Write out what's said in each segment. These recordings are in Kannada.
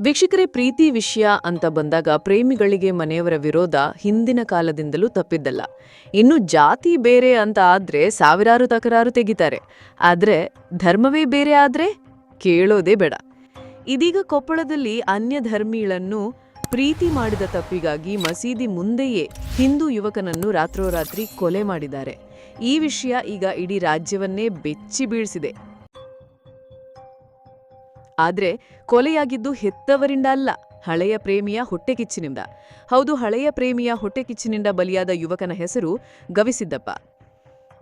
ವೀಕ್ಷಕರೇ, ಪ್ರೀತಿ ವಿಷಯ ಅಂತ ಬಂದಾಗ ಪ್ರೇಮಿಗಳಿಗೆ ಮನೆಯವರ ವಿರೋಧ ಹಿಂದಿನ ಕಾಲದಿಂದಲೂ ತಪ್ಪಿದ್ದಲ್ಲ. ಇನ್ನು ಜಾತಿ ಬೇರೆ ಅಂತ ಆದ್ರೆ ಸಾವಿರಾರು ತಕರಾರು ತೆಗಿತಾರೆ. ಆದ್ರೆ ಧರ್ಮವೇ ಬೇರೆ ಆದ್ರೆ ಕೇಳೋದೇ ಬೇಡ. ಇದೀಗ ಕೊಪ್ಪಳದಲ್ಲಿ ಅನ್ಯ ಧರ್ಮೀಳನ್ನು ಪ್ರೀತಿ ಮಾಡಿದ ತಪ್ಪಿಗಾಗಿ ಮಸೀದಿ ಮುಂದೆಯೇ ಹಿಂದೂ ಯುವಕನನ್ನು ರಾತ್ರೋರಾತ್ರಿ ಕೊಲೆ ಮಾಡಿದ್ದಾರೆ. ಈ ವಿಷಯ ಈಗ ಇಡೀ ರಾಜ್ಯವನ್ನೇ ಬೆಚ್ಚಿ ಬೀಳಿಸಿದೆ. ಆದ್ರೆ ಕೊಲೆಯಾಗಿದ್ದು ಹೆತ್ತವರಿಂದ ಅಲ್ಲ ಹಳೆಯ ಪ್ರೇಮಿಯ ಹೊಟ್ಟೆಕಿಚ್ಚಿನಿಂದ. ಹೌದು, ಹಳೆಯ ಪ್ರೇಮಿಯ ಹೊಟ್ಟೆಕಿಚ್ಚಿನಿಂದ ಬಲಿಯಾದ ಯುವಕನ ಹೆಸರು ಗವಿಸಿದ್ದಪ್ಪ.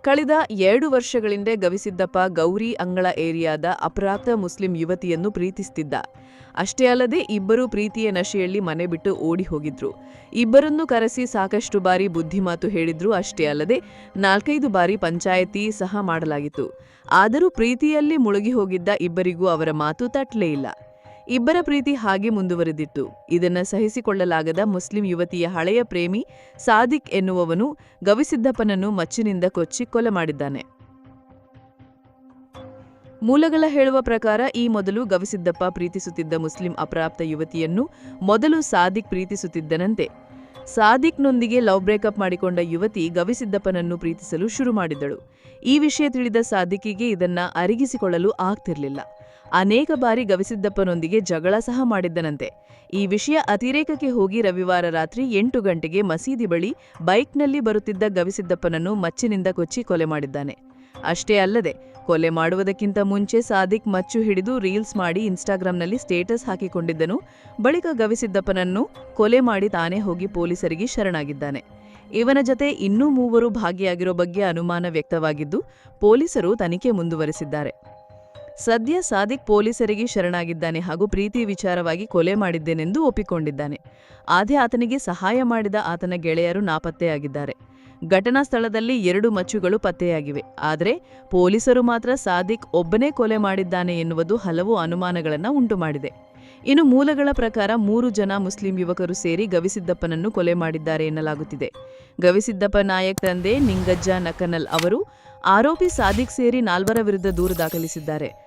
ಕಳೆದ ಎರಡು ವರ್ಷಗಳಿಂದೆ ಗವಿಸಿದ್ದಪ್ಪ ಗೌರಿ ಅಂಗಳ ಏರಿಯಾದ ಅಪರಾಧ ಮುಸ್ಲಿಂ ಯುವತಿಯನ್ನು ಪ್ರೀತಿಸ್ತಿದ್ದ. ಅಷ್ಟೇ ಅಲ್ಲದೆ ಇಬ್ಬರೂ ಪ್ರೀತಿಯ ನಶೆಯಲ್ಲಿ ಮನೆ ಬಿಟ್ಟು ಓಡಿ ಹೋಗಿದ್ರು. ಇಬ್ಬರನ್ನು ಕರೆಸಿ ಸಾಕಷ್ಟು ಬಾರಿ ಬುದ್ಧಿಮಾತು ಹೇಳಿದ್ರು. ಅಷ್ಟೇ ಅಲ್ಲದೆ ನಾಲ್ಕೈದು ಬಾರಿ ಪಂಚಾಯತಿ ಸಹ ಮಾಡಲಾಗಿತ್ತು. ಆದರೂ ಪ್ರೀತಿಯಲ್ಲಿ ಮುಳುಗಿ ಹೋಗಿದ್ದ ಇಬ್ಬರಿಗೂ ಅವರ ಮಾತು ತಟ್ಟಲೇ ಇಲ್ಲ. ಇಬ್ಬರ ಪ್ರೀತಿ ಹಾಗೆ ಮುಂದುವರೆದಿತ್ತು. ಇದನ್ನು ಸಹಿಸಿಕೊಳ್ಳಲಾಗದ ಮುಸ್ಲಿಂ ಯುವತಿಯ ಹಳೆಯ ಪ್ರೇಮಿ ಸಾದಿಕ್ ಎನ್ನುವವನು ಗವಿಸಿದ್ದಪ್ಪನನ್ನು ಮಚ್ಚಿನಿಂದ ಕೊಚ್ಚಿ ಕೊಲೆ ಮಾಡಿದ್ದಾನೆ. ಮೂಲಗಳ ಹೇಳುವ ಪ್ರಕಾರ ಈ ಮೊದಲು ಗವಿಸಿದ್ದಪ್ಪ ಪ್ರೀತಿಸುತ್ತಿದ್ದ ಮುಸ್ಲಿಂ ಅಪ್ರಾಪ್ತ ಯುವತಿಯನ್ನು ಮೊದಲು ಸಾದಿಕ್ ಪ್ರೀತಿಸುತ್ತಿದ್ದನಂತೆ. ಸಾದಿಕ್ನೊಂದಿಗೆ ಲವ್ ಬ್ರೇಕಪ್ ಮಾಡಿಕೊಂಡ ಯುವತಿ ಗವಿಸಿದ್ದಪ್ಪನನ್ನು ಪ್ರೀತಿಸಲು ಶುರು ಮಾಡಿದ್ದಳು. ಈ ವಿಷಯ ತಿಳಿದ ಸಾದಿಕಿಗೆ ಇದನ್ನ ಅರಿಗಿಸಿಕೊಳ್ಳಲು ಆಗ್ತಿರ್ಲಿಲ್ಲ. ಅನೇಕ ಬಾರಿ ಗವಿಸಿದ್ದಪ್ಪನೊಂದಿಗೆ ಜಗಳ ಸಹ ಮಾಡಿದ್ದನಂತೆ. ಈ ವಿಷಯ ಅತಿರೇಕಕ್ಕೆ ಹೋಗಿ ರವಿವಾರ ರಾತ್ರಿ ಎಂಟು ಗಂಟೆಗೆ ಮಸೀದಿ ಬಳಿ ಬೈಕ್ನಲ್ಲಿ ಬರುತ್ತಿದ್ದ ಗವಿಸಿದ್ದಪ್ಪನನ್ನು ಮಚ್ಚಿನಿಂದ ಕೊಚ್ಚಿ ಕೊಲೆ ಮಾಡಿದ್ದಾನೆ. ಅಷ್ಟೇ ಅಲ್ಲದೆ, ಕೊಲೆ ಮಾಡುವುದಕ್ಕಿಂತ ಮುಂಚೆ ಸಾದಿಕ್ ಮಚ್ಚು ಹಿಡಿದು ರೀಲ್ಸ್ ಮಾಡಿ ಇನ್ಸ್ಟಾಗ್ರಾಂನಲ್ಲಿ ಸ್ಟೇಟಸ್ ಹಾಕಿಕೊಂಡಿದ್ದನು. ಬಳಿಕ ಗವಿಸಿದ್ದಪ್ಪನನ್ನು ಕೊಲೆ ಮಾಡಿ ತಾನೇ ಹೋಗಿ ಪೊಲೀಸರಿಗೆ ಶರಣಾಗಿದ್ದಾನೆ. ಇವನ ಜತೆ ಇನ್ನೂ ಮೂವರು ಭಾಗಿಯಾಗಿರೋ ಬಗ್ಗೆ ಅನುಮಾನ ವ್ಯಕ್ತವಾಗಿದ್ದು, ಪೊಲೀಸರು ತನಿಖೆ ಮುಂದುವರೆಸಿದ್ದಾರೆ. ಸದ್ಯ ಸಾದಿಕ್ ಪೊಲೀಸರಿಗೆ ಶರಣಾಗಿದ್ದಾನೆ ಹಾಗೂ ಪ್ರೀತಿ ವಿಚಾರವಾಗಿ ಕೊಲೆ ಮಾಡಿದ್ದೇನೆಂದು ಒಪ್ಪಿಕೊಂಡಿದ್ದಾನೆ. ಆದೇ ಆತನಿಗೆ ಸಹಾಯ ಮಾಡಿದ ಆತನ ಗೆಳೆಯರು ನಾಪತ್ತೆಯಾಗಿದ್ದಾರೆ. ಘಟನಾ ಸ್ಥಳದಲ್ಲಿ ಎರಡು ಮಚ್ಚುಗಳು ಪತ್ತೆಯಾಗಿವೆ. ಆದರೆ ಪೊಲೀಸರು ಮಾತ್ರ ಸಾದಿಕ್ ಒಬ್ಬನೇ ಕೊಲೆ ಮಾಡಿದ್ದಾನೆ ಎನ್ನುವುದು ಹಲವು ಅನುಮಾನಗಳನ್ನು ಉಂಟುಮಾಡಿದೆ. ಇನ್ನು ಮೂಲಗಳ ಪ್ರಕಾರ ಮೂರು ಜನ ಮುಸ್ಲಿಂ ಯುವಕರು ಸೇರಿ ಗವಿಸಿದ್ದಪ್ಪನನ್ನು ಕೊಲೆ ಮಾಡಿದ್ದಾರೆ ಎನ್ನಲಾಗುತ್ತಿದೆ. ಗವಿಸಿದ್ದಪ್ಪ ನಾಯಕ್ ತಂದೆ ನಿಂಗಜ್ಜ ನಕನಲ್ ಅವರು ಆರೋಪಿ ಸಾದಿಕ್ ಸೇರಿ ನಾಲ್ವರ ವಿರುದ್ಧ ದೂರು ದಾಖಲಿಸಿದ್ದಾರೆ.